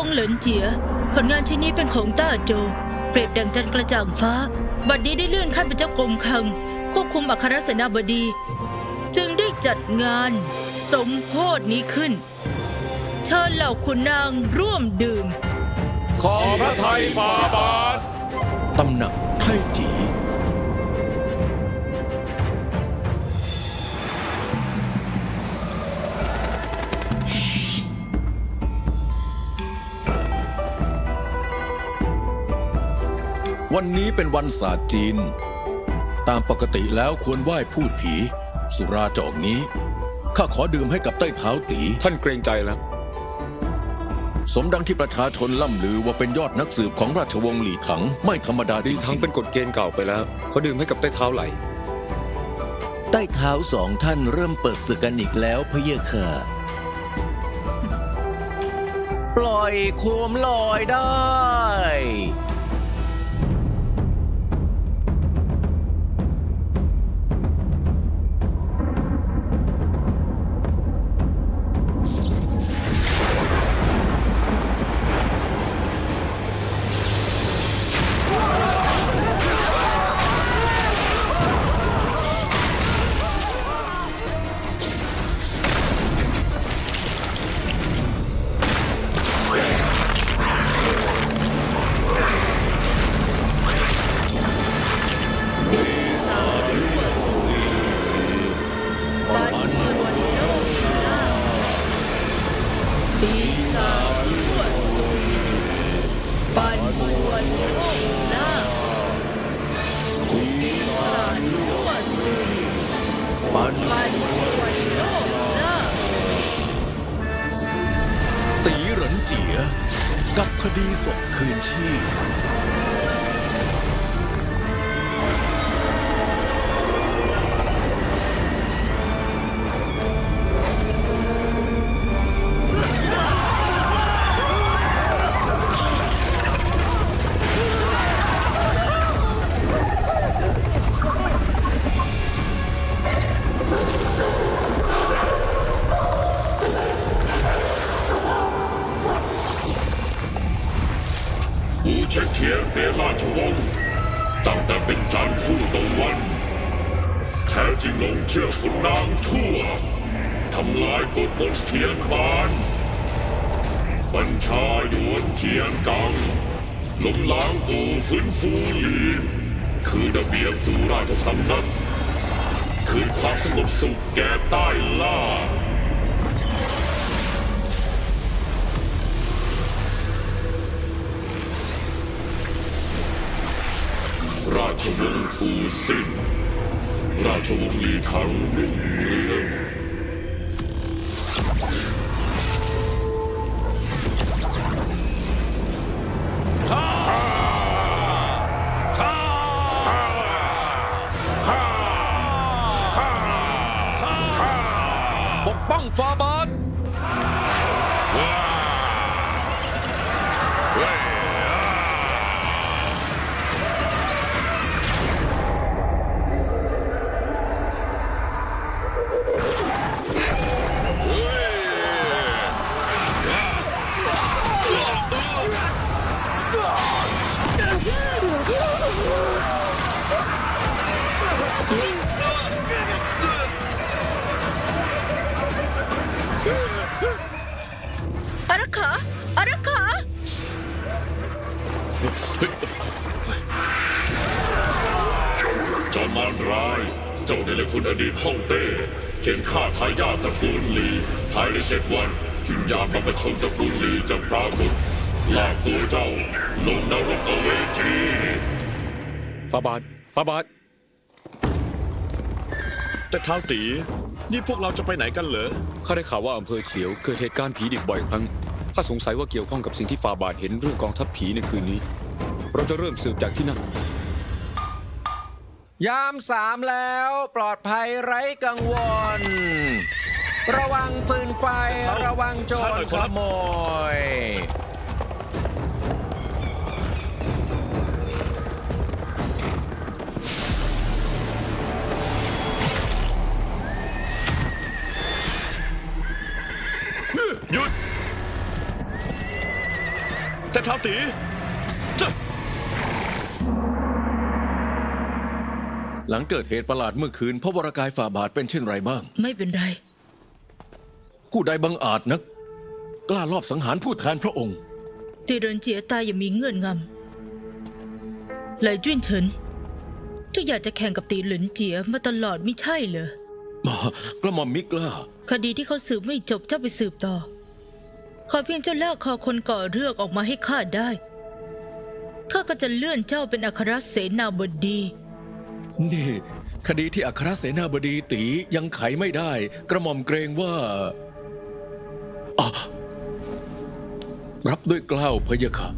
จีกงเหลินเจีย ผลงานชิ้นนี้เป็นของต้าโจ เปรียบดังจันทร์กระจ่างฟ้า บัดนี้ได้เลื่อนขั้นเป็นเจ้ากรมคัง ควบคุมอัครเสนาบดี จึงได้จัดงาน สมโพธนี้ขึ้น เชิญเหล่าขุนนางร่วมดื่ม ขอพระไทยฝ่าบาทตำหนัก วันนี้เป็นวันศาสตร์จีน ตามปกติแล้วควรไหว้พูดผี สุราจอกนี้ ข้าขอดื่มให้กับใต้เท้าตี ท่านเกรงใจแล้ว สมดังที่ประชาชนล่ำลือว่าเป็นยอดนักสืบของราชวงศ์หลี่ถังไม่ธรรมดาดีจริทั้งงเป็นกฎเกณฑ์เก่าไปแล้วเขาดื่มให้กับใต้เท้าไหลๆใต้เท้าสองท่านเริ่มเปิดศึกกันอีกแล้วพะเยอะค่ะ ปล่อยโคมลอยได้ ปันปันตีหรินเจีย กับคดีศพคืนชีพ แต่เป็นจันทร์คู่ตะวัน แท้จริงหลงเชื่อคุณนางชั่ว ทำลายกฎมนเทียนบาน บัญชาหยวนเทียนกังล้มล้างตูฟื้นฟูหลี คือระเบียบสู่ราชสำนัก คืนความสงบสุขแก่ใต้ล่า ราชวงศ์ฟูสิ้น จอมมารร้าย เจ้าในละคุณอดีตฮ่องเต้เขียนฆ่าทายาทตระกูลลีภายในเจ็ดวันวิญญาณบรรพชนตระกูลลีจะปรากฏลากตัวเจ้าลงนรกอเวจีฟาบาทฟาบาทแต่เท้าตี นี่พวกเราจะไปไหนกันเหรอ ข้าได้ข่าวว่าอำเภอเฉียวเกิดเหตุการณ์ผีดิบบ่อยครั้ง ข้าสงสัยว่าเกี่ยวข้องกับสิ่งที่ฟาบาทเห็นเรื่องกองทัพผีในคืนนี้ เราจะเริ่มสืบจากที่นั่น ยามสามแล้วปลอดภัยไร้กังวล ระวังฟืนไฟ ระวังโจรขโมย หลังเกิดเหตุประหลาดเมื่อคืนพระวรากายฝ่าบาทเป็นเช่นไรบ้าง ไม่เป็นไร ผู้ใดบังอาจนัก กล้าลอบสังหารผู้แทนพระองค์ ตีเรินเจียตายอย่างมีเงื่อนงำไหลจุ้นเฉินเจ้าอยากจะแข่งกับตีเหลินเจียมาตลอดไม่ใช่เหรอ กระหม่อมมิกล้า คดีที่เขาสืบไม่จบเจ้าไปสืบต่อ ขอเพียงเจ้าลากคอคนก่อเรื่องออกมาให้ข้าได้ ข้าก็จะเลื่อนเจ้าเป็นอัครเสนาบดี นี่ คดีที่อัครเสนาบดีตียังไขไม่ได้ กระหม่อมเกรงว่าอะรับด้วยเกล้าวพะยะค่ะ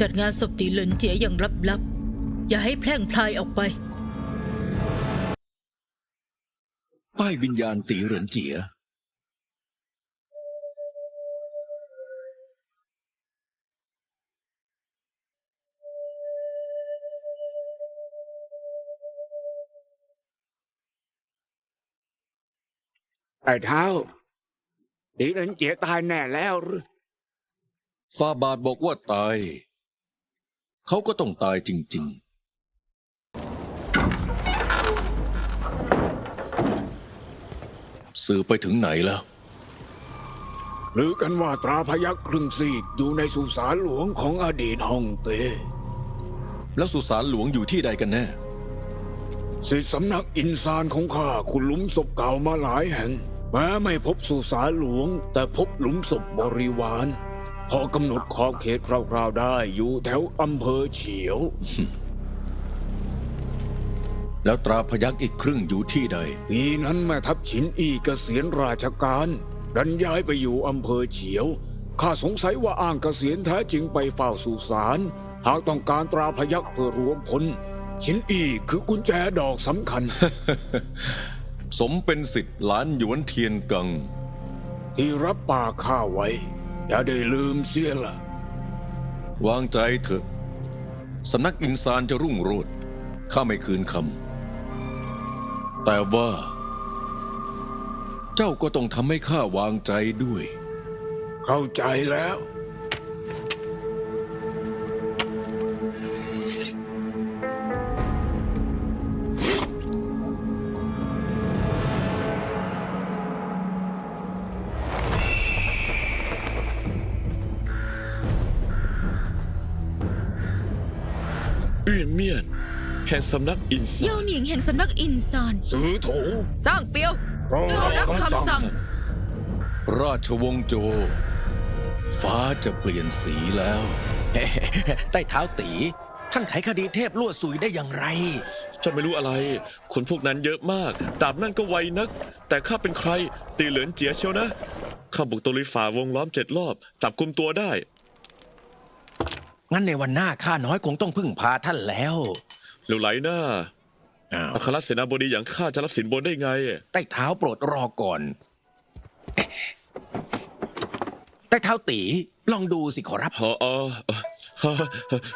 จัดงานศพตีเหลินเจียอย่างลับๆ อย่าให้แพร่งพลายออกไป ป้ายวิญญาณตีเหรินเจีย ไอ้เท้าตีเหรินเจียตายแน่แล้วหรือฟาบาทบอกว่าตาย เขาก็ต้องตายจริง ๆสื่อไปถึงไหนแล้ว หรือกันว่าตราพยักครึ่งซีกอยู่ในสุสานหลวงของอดีตฮ่องเต้ แล้วสุสานหลวงอยู่ที่ใดกันแน่สิทธิสำนักอินซานของข้าคุณหลุมศพเก่ามาหลายแห่ง แม้ไม่พบสุสานหลวง แต่พบหลุมศพบริวาร พอกำหนดขอบเขตคร่าวๆได้อยู่แถวอำเภอเฉียว แล้วตราพยักอีกครึ่งอยู่ที่ใด ปีนั้นแม่ทัพฉินอีเกษียณราชการ ดันย้ายไปอยู่อำเภอเฉียว ข้าสงสัยว่าอ้างเกษียณแท้จริงไปเฝ้าสุสานหากต้องการตราพยักเพื่อรวมพลฉินอีคือกุญแจดอกสำคัญ สมเป็นสิทธิ์หลานหยวนเทียนกัง ที่รับปากข้าไว้ อย่าได้ลืมเสียละวางใจเถอะสำนักอินซานจะรุ่งโรจน์ข้าไม่คืนคำแต่ว่า เจ้าก็ต้องทำให้ข้าวางใจด้วย เข้าใจแล้ว อื้อเมียน แห่งสำนักอินซาเย่าหนิงแห่งสำนักอินซานซื้อโถสร้างเปียวรอรับรับคำสั่งคำสั่ง ราชวงศ์โจ ฟ้าจะเปลี่ยนสีแล้ว ใต้เท้าตี ท่านไขคดีเทพลวดสุยได้อย่างไรเจะไม่รู้อะไร คนพวกนั้นเยอะมากดาบนั่นก็ไวนัก แต่ข้าเป็นใคร ตีเหลินเจียเชียวนะ ข้าบุกตะลุยฝ่าวงล้อมเจ็ดรอบ จับกุมตัวได้ งั้นในวันหน้าข้าน้อยคงต้องพึ่งพาท่านแล้วเหลวไหลหน้าอ้าวอัครเสนาบดีอย่างข้าจะรับสินบนได้ไง ใต้เท้าโปรดรอก่อน ใต้เท้าตีลองดูสิขอรับ พอเออ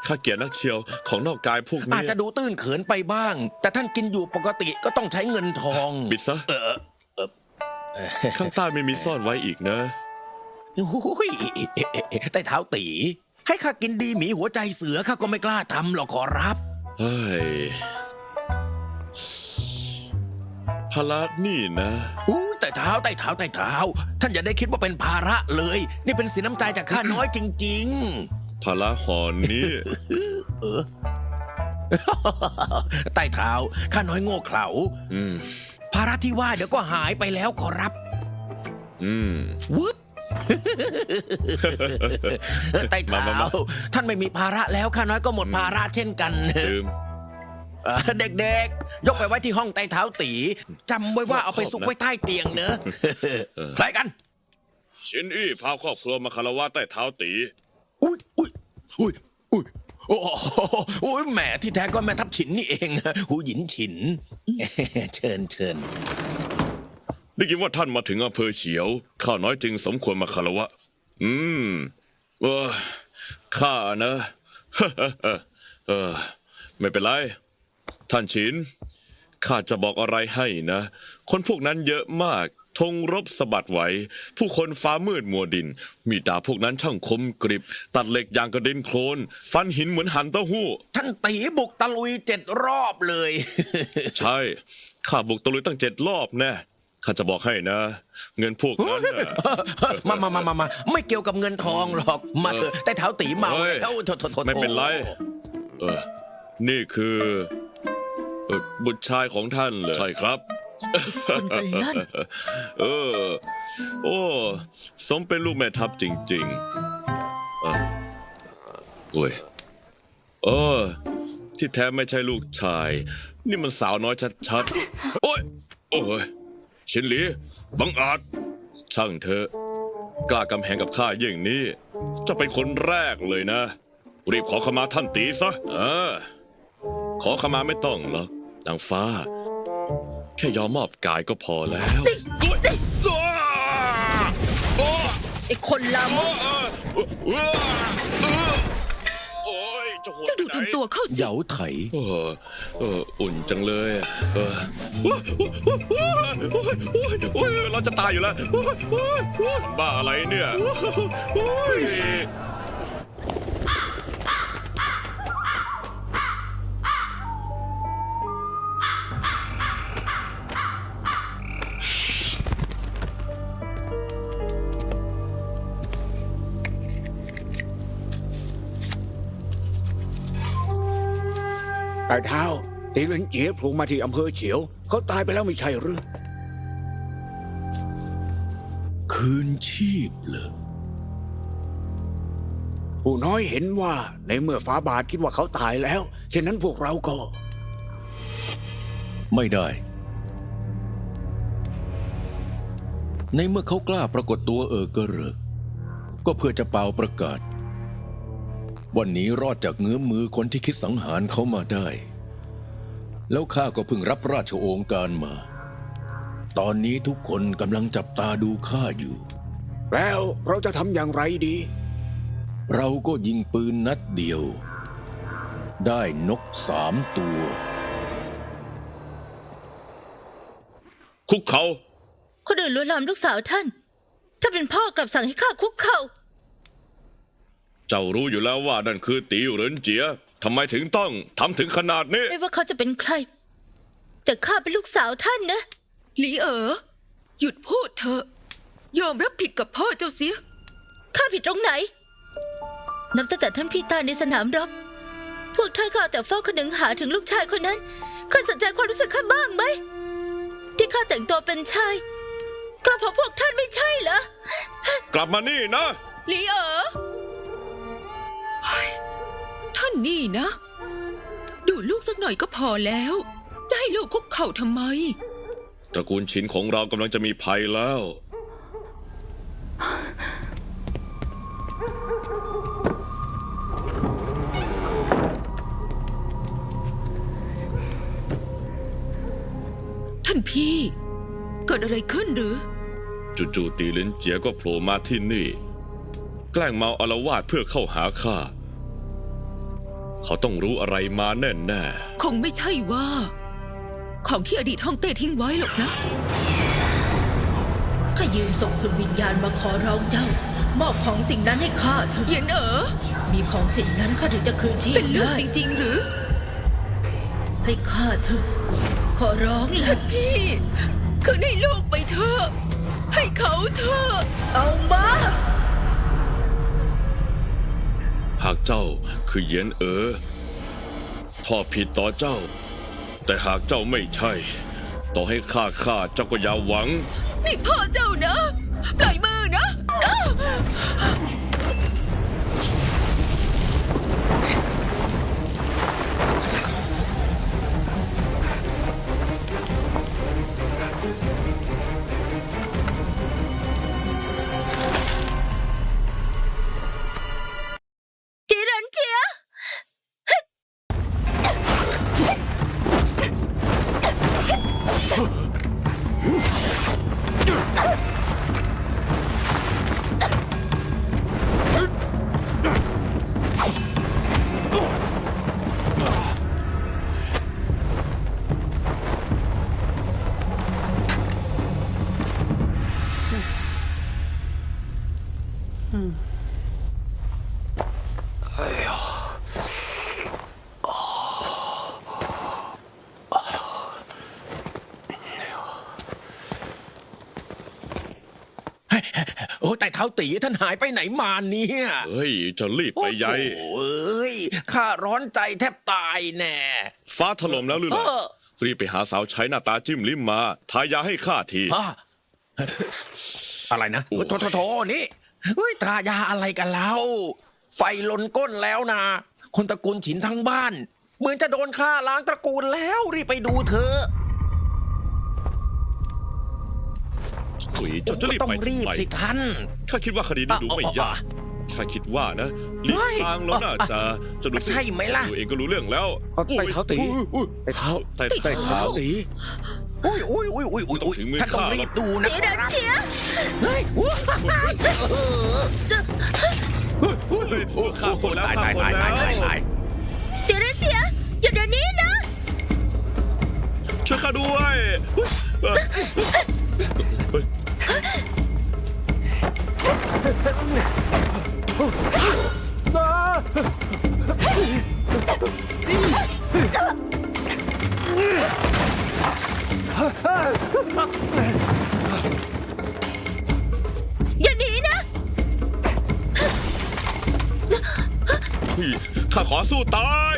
ข้าเกลียดนักเชียวของนอกกายพวกอานี้จจะดูตื้นเขินไปบ้าง แต่ท่านกินอยู่ปกติก็ต้องใช้เงินทอง บิดซะข้างใต้ไม่มีซ่อนไว้อีกนะหุยใต้เท้าตี ให้ข้ากินดีหมีหัวใจเสือข้าก็ไม่กล้าทำหรอกขอรับ เฮ้ยพลาดนี่นะอู้แต่เท้าใต้เท้าใต้เท้า ท่านอย่าได้คิดว่าเป็นภาระเลย นี่เป็นสินน้ำใจจากข้าน้อยจริงพลาหอนนี่ๆใต้เท้าข้าน้อยโง่เขลาอืม ภาระที่ว่าเดี๋ยวก็หายไปแล้วขอรับอืม วึบ ใต้เท้ามามามา ท่านไม่มีภาระแล้วข้าน้อยก็หมดภาระเช่นกัน ลืม เอ่อเด็กๆ ยกไปไว้ที่ห้องใต้เท้าตีจำไว้ว่าเอาไปซุกไว้ใต้เตียงเนอะใครกัน ชินอี้พาครอบครัวมาคารวะใต้เท้าตี อุ้ยอุ้ยอุ้ยอุ้ยโอ้โหโอ้ยแหมที่แท้ก็แม่ทับฉินนี่เองหูหยินฉิน เชิญเชิญ ได้ยินว่าท่านมาถึงอำเภอเฉียว ข้าน้อยจึงสมควรมาคารวะ อืมเออข้านะเออไม่เป็นไร ท่านชินข้าจะบอกอะไรให้นะ คนพวกนั้นเยอะมากโทธงรบสะบัดไหว ผู้คนฟ้ามืดมัวดิน มีดดาบพวกนั้นช่างคมกริบ ตัดเหล็กอย่างกระเด็นโคลน ฟันหินเหมือนหั่นเต้าหู้ ท่านตีบุกตะลุยเจ็ดรอบเลย ใช่ ข้าบุกตะลุยตั้งเจ็ดรอบแน่ ข้าจะบอกให้นะ เงินพวกนั้นน่ะ มามามามามาไม่เกี่ยวกับเงินทองหรอก มาเถอะ แต่เท้าตีเมาเฮ้ย แล้วโถโถโถโถไม่เป็นไร เออ นี่คือเออบุตรชายของท่านเลยใช่ครับ คนกันลั่น เออ โอ้สมเป็นลูกแม่ทัพจริงๆเออโอ้ยเออ ที่แท้ไม่ใช่ลูกชาย นี่มันสาวน้อยชัดๆ โอ้ย โอ้ย ชินหลีบังอาจ ช่างเถอะกล้ากำแหงกับข้าอย่างนี้จะเป็นคนแรกเลยนะ รีบขอขมาท่านตีซะเออขอขมาไม่ต้องหรอกนางฟ้า แค่ยอมมอบกายก็พอแล้วโอ๊ยอ้าอ้าไอ้คนลามก อ้าอ้า จะโหดเจ้าดูไปไหนทำตัวเข้าสิเหยาไถ เออเอออุ่นจังเลยอะเออโอ๊ยเราจะตายอยู่แล้วโอ๊ยโอ๊ยโอ๊ยบ้าอะไรเนี่ยโอ๊ย แต่เท้าตีเหรินเจียโผล่มาที่อำเภอเฉียว เขาตายไปแล้วไม่ใช่หรือ คืนชีพเหรอผู้น้อยเห็นว่าในเมื่อฟ้าบาทคิดว่าเขาตายแล้วฉะนั้นพวกเราก็ ไม่ได้ ในเมื่อเขากล้าปรากฏตัวเออเกระเริกก็เพื่อจะเป่าประกาศ วันนี้รอดจากเงื้อมมือคนที่คิดสังหารเขามาได้ แล้วข้าก็เพิ่งรับราชโองการมา ตอนนี้ทุกคนกำลังจับตาดูข้าอยู่ แล้วเราจะทำอย่างไรดี เราก็ยิงปืนนัดเดียว ได้นกสามตัว คุกเขาคนอื่นลวนลามลูกสาวท่าน ถ้าเป็นพ่อกลับสั่งให้ข้าคุกเข่า เจ้ารู้อยู่แล้วว่านั่นคือตีเหรินเจียทำไมถึงต้องทำถึงขนาดนี้ ไม่ว่าเขาจะเป็นใคร แต่ข้าเป็นลูกสาวท่านนะ หลีเอ๋อหยุดพูดเถอะ ยอมรับผิดกับพ่อเจ้าเสีย ข้าผิดตรงไหน นับตั้งแต่ท่านพี่ตายในสนามรบ พวกท่านก็เอาแต่เฝ้าคนึงหาถึงลูกชายคนนั้นเคยสนใจความรู้สึกข้าบ้างไหม ที่ข้าแต่งตัวเป็นชายก็เพราะพวกท่านไม่ใช่เหรอ กลับมานี่นะ หลีเอ๋อ เฮ้ยท่านนี่นะ ดูลูกสักหน่อยก็พอแล้ว จะให้ลูกคุกเข่าทำไม ตระกูลชินของเรากำลังจะมีภัยแล้ว ท่านพี่ เกิดอะไรขึ้นหรือ จู่ๆตีลินเจียก็โผล่มาที่นี่ แกล้งเมาอารวาสเพื่อเข้าหาข้า เขาต้องรู้อะไรมาแน่คงไม่ใช่ว่า ของที่อดีตฮ่องเต้ทิ้งไว้หรอกนะข้ายืมส่งคุณวิญญาณมาขอร้องเจ้า มอบของสิ่งนั้นให้ข้าเถอะเย็นเอ๋อมีของสิ่งนั้นข้าถึงจะคืนชีพเป็นเรื่องได้จริงๆหรือ ให้ข้าเถอะขอร้องละพี่ คืนให้ลูกไปเถอะให้เขาเถอะเอามาๆ หากเจ้าคือเย็นเอ๋อพ่อผิดต่อเจ้า แต่หากเจ้าไม่ใช่ ต่อให้ข้าฆ่าเจ้าก็อย่าหวัง นี่พ่อเจ้านะ ปล่อยมือนะอ้า โอ้แต่เท้าตีท่านหายไปไหนมาเนี่ยเฮ้ย จะรีบไปใหญ่โอ้เอ้ยข้าร้อนใจแทบตายแน่ ฟ้าถล่มแล้วหรือเอล่ะรีบไปหาสาวใช้หน้าตาจิ้มลิ้มมา ทายาให้ข้าทีอะไรนะโอ้ย โถโนี่ เฮ้ยทายาอะไรกันแล้ว ไฟลนก้นแล้วนะ คนตระกูลฉินทั้งบ้าน เหมือนจะโดนฆ่าล้างตระกูลแล้วรีบไปดูเถอะอุ้ยเจ้าจะรีบต้อไปงรีบทำไมสิท่าน ข้าคิดว่าคดีนี้ดูไม่ยากข้าคิดว่านะรีบไม่ทางแล้วน่าจะจะดูสิใช่ไหมล่ะ ตัวเองก็รู้เรื่องแล้วเอาไต่เท้าตี อุ้ยอุ้ยไต่เท้าไต่ไต่เท้าตี อุ้ยอุ้ยอุ้ยอุ้ยอุ้ยต้องถึงมือท่านต้องข้า รีบดูนะตีเหรินเจียเฮ้ยว้ายเอออุ้ยข้าคนแล้วตายข้าตายคนตายแล้ตายวตายตายตีเหรินเจียหยุดเดี๋ยวนี้นะช่วยข้าด้วยอุ๊ยเอ่อเฮ้ย อย่าหนีนะ ข้าขอสู้ตาย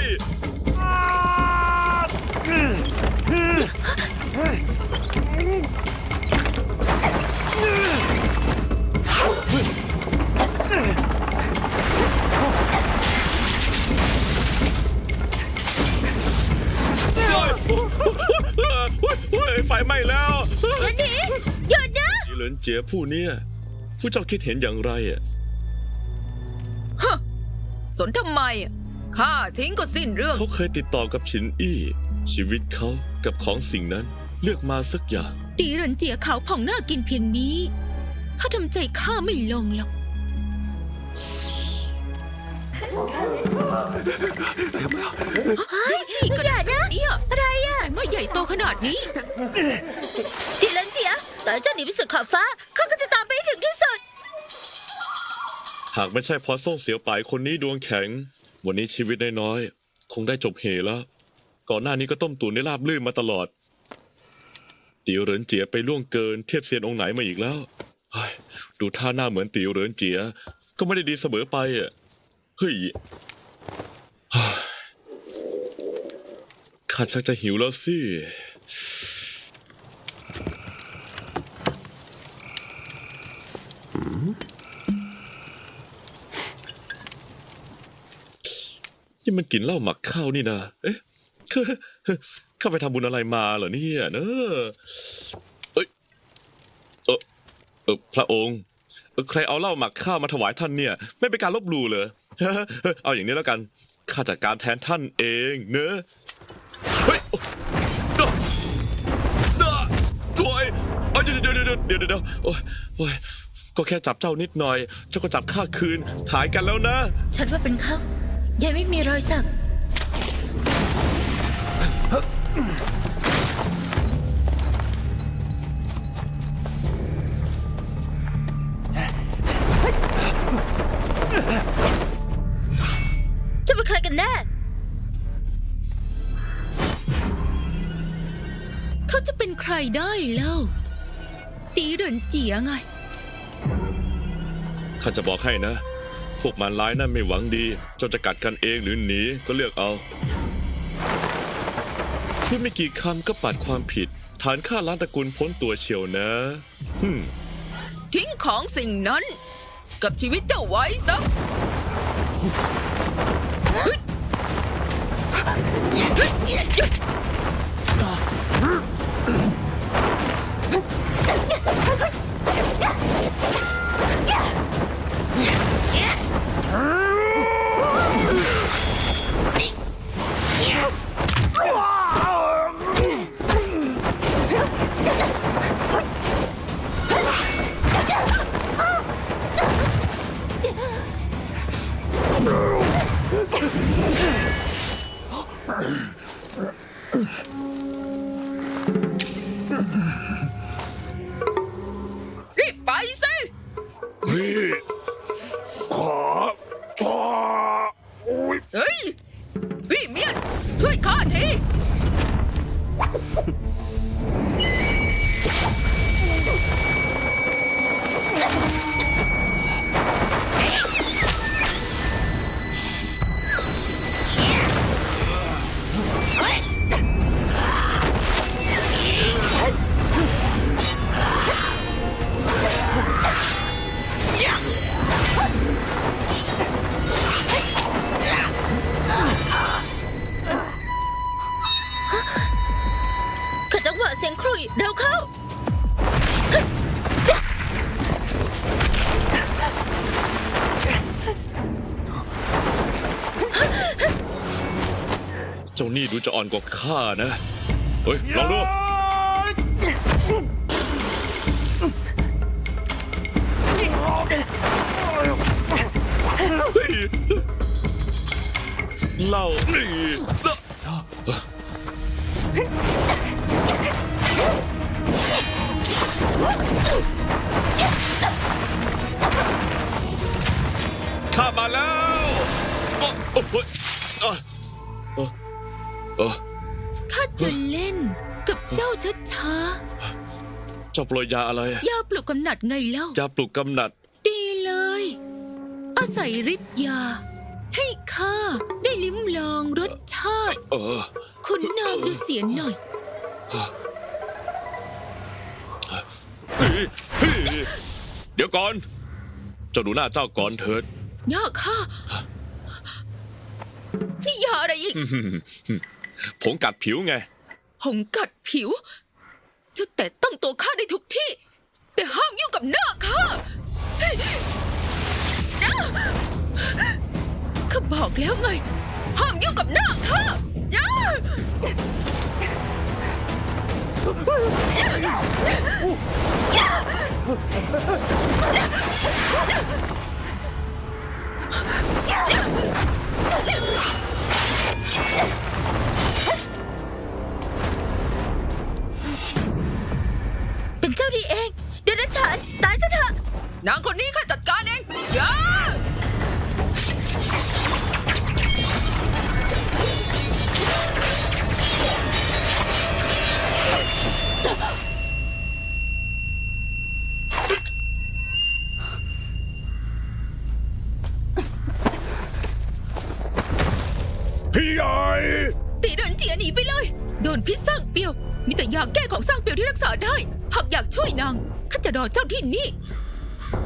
ลินเจียผู้เนี้ยผู้เจ้าคิดเห็นอย่างไรอะสนทำไมอะข้าทิ้งก็สิ้นเรื่อง เขาเคยติดต่อกับฉินอี้ ชีวิตเขากับของสิ่งนั้นเลือกมาสักอย่าง ตีเหรินเจียขาวผ่องหน้ากินเพียงนี้ข้าทำใจข้าไม่ลงหรอกดูสิกระดาษเนี่ยอะไรอะไม่ใหญ่โตขนาดนี้ตีเหรินเจีย ต่อให้เจ้าหนีไปสุดขอบฟ้าเขาก็จะตามไปให้ถึงที่สุด หากไม่ใช่เพอส่งเสียวปลายคนนี้ดวงแข็ง วันนี้ชีวิตน้อยๆคงได้จบเหแล้ว ก่อนหน้านี้ก็ต้มตุ๋นได้ราบลื่นมาตลอดติ๋วเหรินเจียไปล่วงเกินเทียบเซียนองค์ไหนมาอีกแล้วเฮ้ยดูท่าหน้าเหมือนติ๋วเหรินเจีย ก็ไม่ได้ดีเสมอไปอะเฮ้ยเฮ้ยข้าชักจะหิวแล้วสิ นี่มันกลินเหล้าหมักข้าวนี่นะ เอ๊ะข้าข้าไปทำบุญอะไรมาเหรอเนี่ยเนอะเอ้ยเออเออพระองค์ใครเอาเหล้าหมักข้าวมาถวายท่านเนี่ย ไม่เป็นการลบหลู่เลยเอาอย่างนี้แล้วกันข้าจัดการแทนท่านเองเนอะเฮ้ยโอ้เด้อเด้อโอ้ยเอาเดี๋ยวเดี๋ยวเดี๋ยวเดี๋ยวเดี๋ยวเดี๋ยวโอ้ยก็แค่จับเจ้านิดหน่อย เจ้าก็จับข้าคืนหายกันแล้วนะ ฉันว่าเป็นเขา ยังไม่มีรอยสัก จะเป็นใครกันแน่ เขาจะเป็นใครได้เล่า ตีเหรินเจียไง ข้าจะบอกให้นะ พวกมันร้ายนั่นไม่หวังดี เจ้าจะกัดกันเองหรือหนีก็เลือกเอาพูดไม่กี่คำก็ปัดความผิด ฐานฆ่าล้านตระกูลพ้นตัวเชียวนะฮึมทิ้งของสิ่งนั้นกับชีวิตเจ้าไว้ซะ ช่วยข้าที เร็วเข้า เจ้านี่ดูจะอ่อนกว่าข้านะ เฮ้ย ลองดู เฮ้ล่านี่ ข้ามาแล้วโอ้โอ้โอ้ยอะเออเออข้าจะเล่นกับเจ้าช้าเจ้าโปรยยาอะไร ๆยาปลุกกำหนัดไงเล่า ยาปลุกกำหนัด ดีเลย อาศัยฤทธิ์ยา ให้ข้าได้ลิ้มลองรสชาติ เออ คุณนางดูเสียหน่อย เดี๋ยวก่อน เจ้าดูหน้าเจ้าก่อนเถิดหน้าข้านี่ยาอะไรอีก ผงกัดผิวไง หงกัดผิว เจ้าแต่ต้องตัวข้าได้ทุกที่ แต่ห้ามยุ่งกับหน้าข้าข้าบอกแล้วไง ห้ามยุ่งกับหน้าข้า เป็นเจ้าดีเอง เดี๋ยวนะฉัน ตายซะเถอะ นางคนนี้ข้าจัดการเองอย่า เดียวที่รักษาได้ หากอยากช่วยนางข้าจะรอเจ้าที่นี่